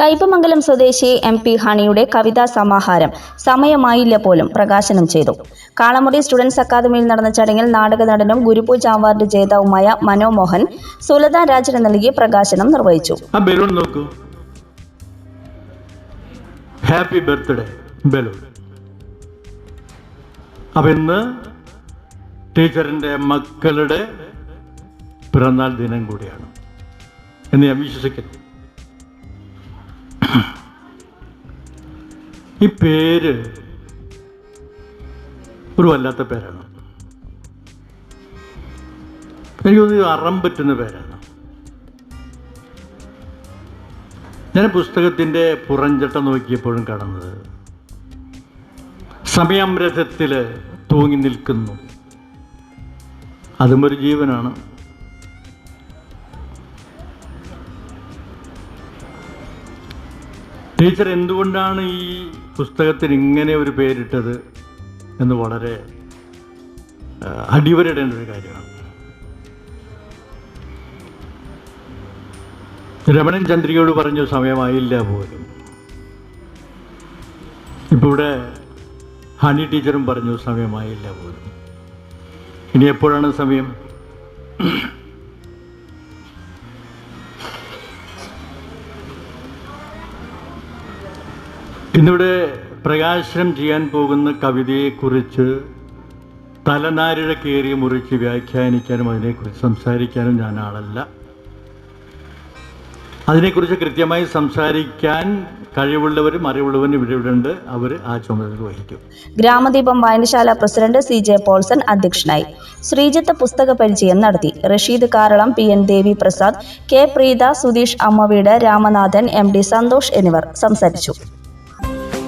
കയ്പമംഗലം സ്വദേശി M P ഹണിയുടെ കവിതാ സമാഹാരം സമയമായില്ല പോലും പ്രകാശനം ചെയ്തു. കാളമുറി സ്റ്റുഡൻസ് അക്കാദമിയിൽ നടന്ന ചടങ്ങിൽ നാടക നടനും ഗുരുപൂജ അവാർഡ് ജേതാവുമായ മനോമോഹൻ സുലതാ രാജന് നൽകി പ്രകാശനം നിർവഹിച്ചു. Happy birthday balloon. അപ്പം ഇന്ന് ടീച്ചറിന്റെ മക്കളുടെ പിറന്നാൾ ദിനം കൂടിയാണ്. എന്ന് ഞാൻ വിശ്വസിക്കുന്നു. ഈ പേര് ഒരു വല്ലാത്ത പേരാണ്. എനിക്ക് തോന്നുന്നു അറം പറ്റുന്ന പേരാണ്. ഞാൻ പുസ്തകത്തിന്റെ പുറഞ്ചട്ട നോക്കിയപ്പോഴും കാണുന്നത് സമയാമരഥത്തിൽ തൂങ്ങി നിൽക്കുന്നു. അതും ഒരു ജീവനാണ്. ടീച്ചർ എന്തുകൊണ്ടാണ് ഈ പുസ്തകത്തിന് ഇങ്ങനെ ഒരു പേരിട്ടത് എന്ന് വളരെ അടിവരയിടേണ്ട ഒരു കാര്യമാണ്. രമണൻ ചന്ദ്രികയോട് പറഞ്ഞു സമയമായില്ല പോലും. ഇപ്പോൾ ഇവിടെ ഹണി ടീച്ചറും പറഞ്ഞു സമയമായില്ല പോലും. ഇനി എപ്പോഴാണ് സമയം? ഇന്നിവിടെ പ്രകാശനം ചെയ്യാൻ പോകുന്ന കവിതയെക്കുറിച്ച് തലനാരിഴ കയറി മുറിച്ച് വ്യാഖ്യാനിക്കാനും അതിനെക്കുറിച്ച് സംസാരിക്കാനും ഞാൻ ആളല്ല. അതിനെക്കുറിച്ച് കൃത്യമായി സംസാരിക്കാൻ കഴിവുള്ളവരും അറിവുള്ളവരും ഇവിടെ ഉണ്ട് അവർ ആ ചുമതല വഹിക്കും. ഗ്രാമദീപം വായനശാല പ്രസിഡന്റ് സി ജെ പോൾസൺ അധ്യക്ഷനായി. ശ്രീജിത്ത് പുസ്തക പരിചയം നടത്തി. Rasheed Karalam P N Devi Prasad K Preetha Sudheesh അമ്മവീട് രാമനാഥൻ എം ഡി സന്തോഷ് എന്നിവർ സംസാരിച്ചു.